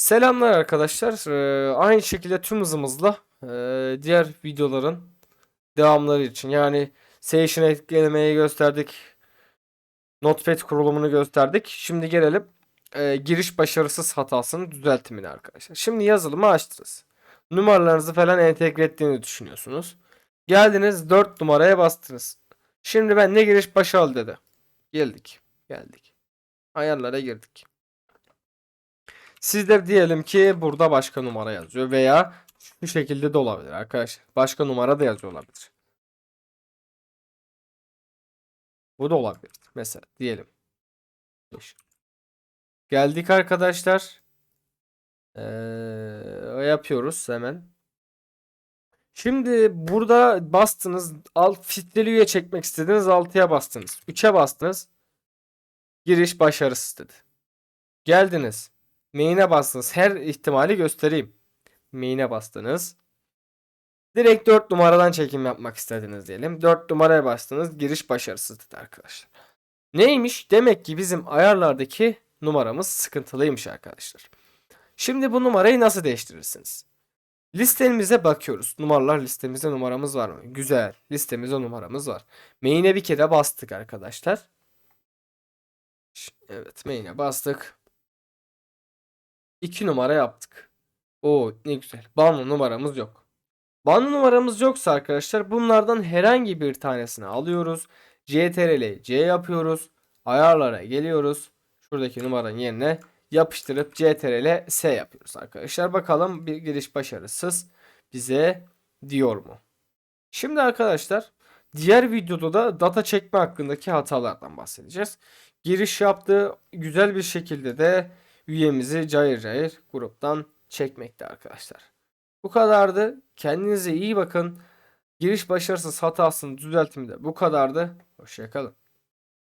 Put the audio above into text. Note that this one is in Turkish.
Selamlar arkadaşlar. Ee, aynı şekilde tüm hızımızla ee, diğer videoların devamları için yani Session eklemeyi gösterdik. Notepad kurulumunu gösterdik. Şimdi gelelim ee, giriş başarısız hatasının düzeltimine arkadaşlar. Şimdi yazılımı açtınız. Numaralarınızı falan entegre ettiğini düşünüyorsunuz. Geldiniz 4 numaraya bastınız. Şimdi ben ne giriş başarılı dedi. Geldik. Geldik. Ayarlara girdik. Sizler diyelim ki burada başka numara yazıyor veya şu şekilde de olabilir arkadaşlar. Başka numara da yazıyor olabilir. Bu da olabilir. Mesela diyelim. Geldik arkadaşlar. Ee, yapıyoruz hemen. Şimdi burada bastınız. Alt filtreli üye çekmek istediniz. 6'ya bastınız. 3'e bastınız. Giriş başarısız dedi. Geldiniz. Main'e bastınız. Her ihtimali göstereyim. Main'e bastınız. Direkt 4 numaradan çekim yapmak istediniz diyelim. 4 numaraya bastınız. Giriş başarısız dedi arkadaşlar. Neymiş? Demek ki bizim ayarlardaki numaramız sıkıntılıymış arkadaşlar. Şimdi bu numarayı nasıl değiştirirsiniz? Listemize bakıyoruz. Numaralar listemizde numaramız var mı? Güzel. Listemizde numaramız var. Main'e bir kere bastık arkadaşlar. Evet main'e bastık. 2 numara yaptık. Oo ne güzel. Banlı numaramız yok. Banlı numaramız yoksa arkadaşlar bunlardan herhangi bir tanesini alıyoruz. CTRL C yapıyoruz. Ayarlara geliyoruz. Şuradaki numaranın yerine yapıştırıp CTRL S yapıyoruz arkadaşlar. Bakalım bir giriş başarısız bize diyor mu? Şimdi arkadaşlar diğer videoda da data çekme hakkındaki hatalardan bahsedeceğiz. Giriş yaptığı güzel bir şekilde de üyemizi cayır cayır gruptan çekmekte arkadaşlar. Bu kadardı. Kendinize iyi bakın. Giriş başarısız hatasının düzeltimi de bu kadardı. Hoşçakalın.